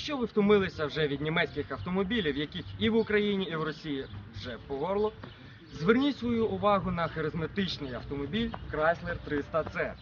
Якщо ви втомилися вже від німецьких автомобілів, яких і в Україні, і в Росії вже по горло, зверніть свою увагу на харизматичний автомобіль Chrysler 300C.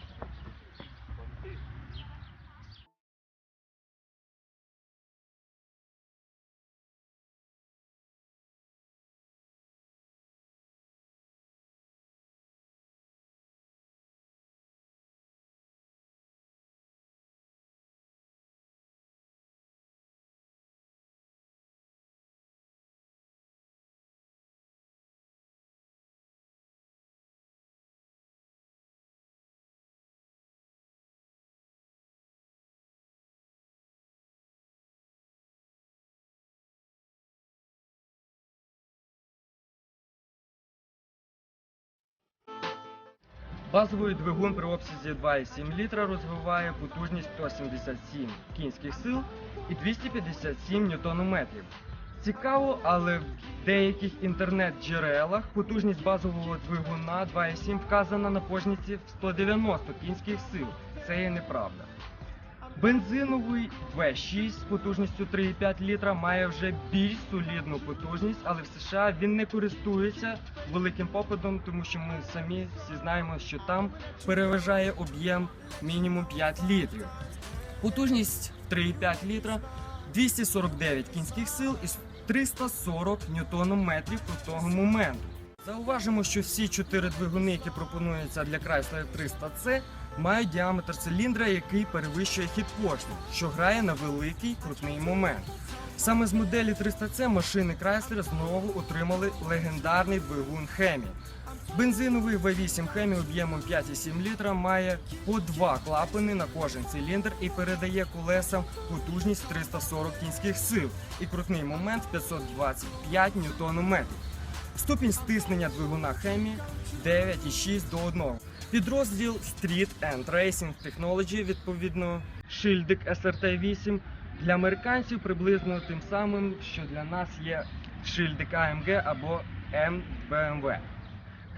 Базовий двигун при обсязі 2,7 літра розвиває потужність 177 кінських сил і 257 ньютонометрів. Цікаво, але в деяких інтернет-джерелах потужність базового двигуна 2,7 вказана на позначці в 190 кінських сил. Це є неправда. Бензиновий V6 з потужністю 3,5 літра має вже більш солідну потужність, але в США він не користується великим попитом, тому що ми самі всі знаємо, що там переважає об'єм мінімум 5 літрів. Потужність 3,5 літра 249 кінських сил і 340 ньютонометрів крутого моменту. Зауважимо, що всі чотири двигуни, які пропонуються для Chrysler 300C, мають діаметр циліндра, який перевищує хід поршню, що грає на великий крутний момент. Саме з моделі 300C машини Chrysler знову отримали легендарний двигун Хемі. Бензиновий V8 Хемі об'ємом 5,7 літра має по два клапани на кожен циліндр і передає колесам потужність 340 кінських сил і крутний момент 525 ньютонометрів. Ступінь стиснення двигуна Хемі 9,6 до 1. Підрозділ Street and Racing Technology, відповідно, шильдик SRT-8 для американців приблизно тим самим, що для нас є шильдик AMG або MBMW.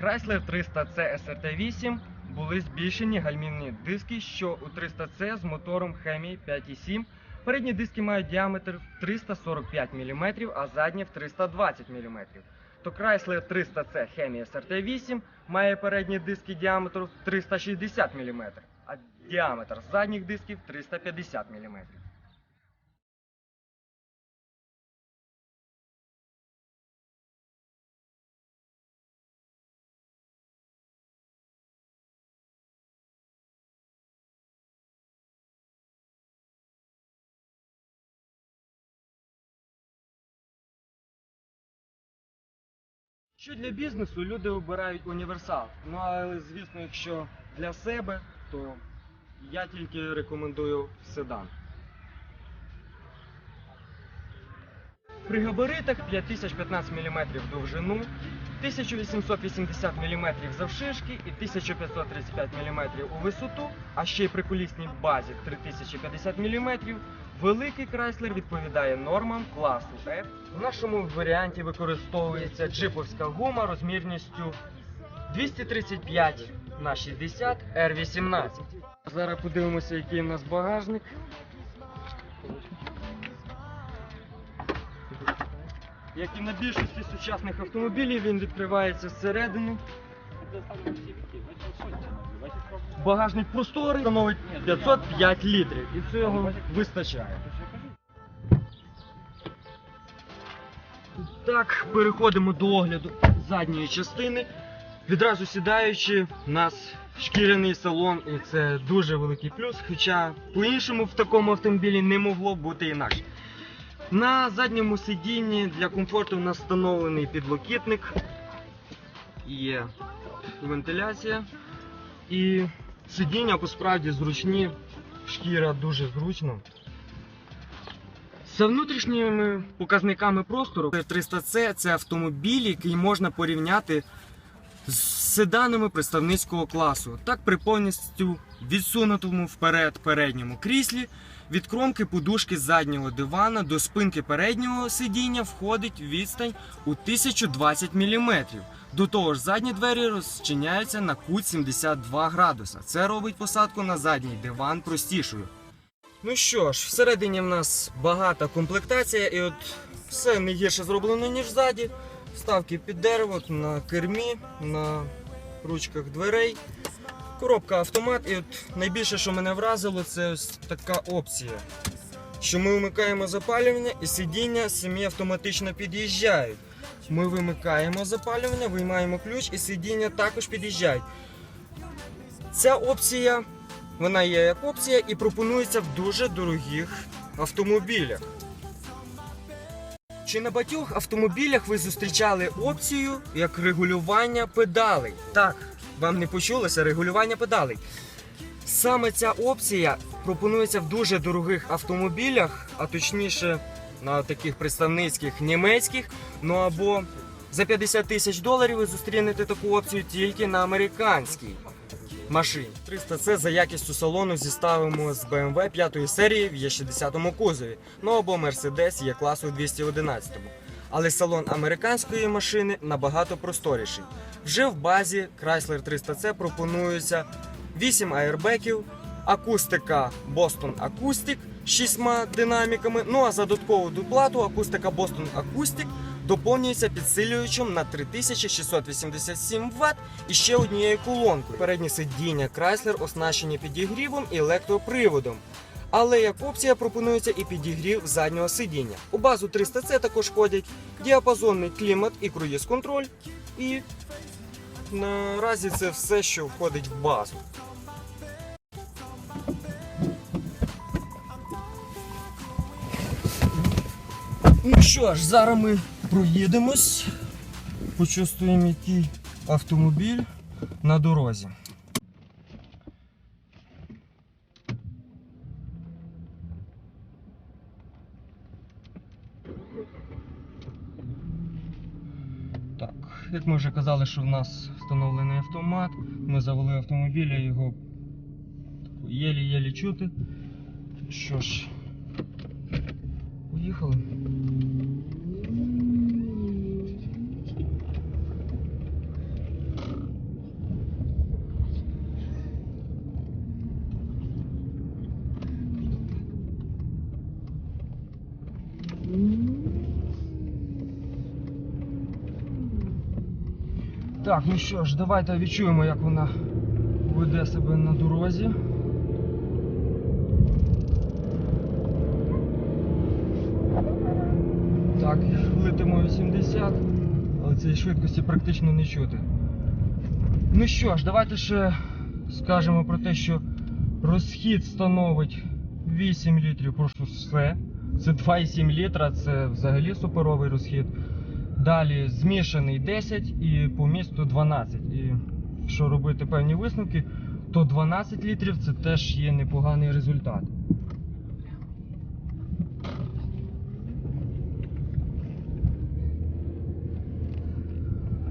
Chrysler 300C SRT-8 були збільшені гальмівні диски, що у 300C з мотором Hemi 5,7. Передні диски мають діаметр в 345 мм, а задні в 320 мм. То Chrysler 300C Hemi SRT8 має передні диски діаметру 360 мм, а діаметр задніх дисків 350 мм. Що для бізнесу люди обирають універсал. Ну але звісно, якщо для себе, то я тільки рекомендую седан. При габаритах 5015 мм довжину, 1880 мм завширшки і 1535 мм у висоту, а ще й при колісній базі 3050 мм, великий Chrysler відповідає нормам класу F. В нашому варіанті використовується джиповська гума розмірністю 235 на 60 R18. Зараз подивимося, який у нас багажник. Як і на більшості сучасних автомобілів, він відкривається зсередини. Багажник просторий, становить 505 літрів і цього вистачає. Так, переходимо до огляду задньої частини. Відразу сідаючи, у нас шкіряний салон, і це дуже великий плюс. Хоча по-іншому в такому автомобілі не могло бути інакше. На задньому сидінні для комфорту встановлений підлокітник, є вентиляція і сидіння посправді зручні, шкіра дуже зручно. За внутрішніми показниками простору 300C це автомобіль, який можна порівняти з седанами представницького класу. Так при повністю відсунутому вперед передньому кріслі від кромки подушки заднього дивана до спинки переднього сидіння входить відстань у 1020 мм. До того ж, задні двері розчиняються на кут 72 градуса. Це робить посадку на задній диван простішою. Ну що ж, всередині в нас багата комплектація, і от все не гірше зроблено, ніж ззаді. Вставки під дерево на кермі, на ручках дверей. Коробка автомат. І от найбільше, що мене вразило, це ось така опція. Що ми вмикаємо запалювання і сидіння самі автоматично під'їжджають. Ми вимикаємо запалювання, виймаємо ключ і сидіння також під'їжджають. Ця опція, вона є як опція і пропонується в дуже дорогих автомобілях. Чи на багатьох автомобілях ви зустрічали опцію як регулювання педалей? Так, вам не почулося регулювання педалей. Саме ця опція пропонується в дуже дорогих автомобілях, а точніше на таких представницьких німецьких, ну або за 50 тисяч доларів ви зустрінете таку опцію тільки на американській машині. 300 це за якістю салону зіставимо з BMW 5 серії в Е60 кузові, ну або Mercedes є класу 211. Але салон американської машини набагато просторіший. Вже в базі Chrysler 300C пропонується 8 аербеків, акустика Boston Acoustic з 6 динаміками. Ну а за додаткову доплату акустика Boston Acoustic доповнюється підсилюючим на 3687 Вт і ще однією колонкою. Передні сидіння Chrysler оснащені підігрівом і електроприводом. Але як опція пропонується і підігрів заднього сидіння. У базу 300C також входять діапазонний клімат і круїз-контроль. І наразі це все, що входить в базу. Ну що ж, зараз ми проїдемось, почувствуємо, який автомобіль на дорозі. Як ми вже казали, що в нас встановлений автомат. Ми завели автомобіль, а його єлі-єлі чути. Що ж, поїхали. Так, ну що ж, давайте відчуємо, як вона веде себе на дорозі. Так, летимо 80, але цієї швидкості практично не чути. Ну що ж, давайте ще скажемо про те, що розхід становить 8 літрів просто все. Це 2,7 літра, це взагалі суперовий розхід. Далі змішаний 10 і по місту 12. І якщо робити певні висновки, то 12 літрів це теж є непоганий результат.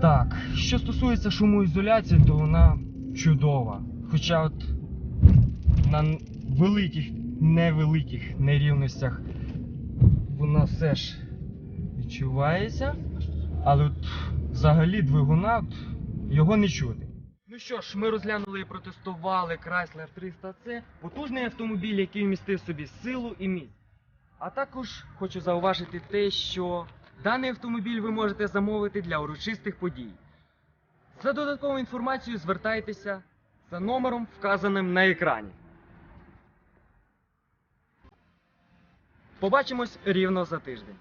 Так, що стосується шумоізоляції, то вона чудова. Хоча от на великих, невеликих нерівностях вона все ж відчувається. Але от взагалі двигуна його не чути. Ну що ж, ми розглянули і протестували Chrysler 300C, потужний автомобіль, який вмістив собі силу і міць. А також хочу зауважити те, що даний автомобіль ви можете замовити для урочистих подій. За додатковою інформацією звертайтеся за номером, вказаним на екрані. Побачимось рівно за тиждень.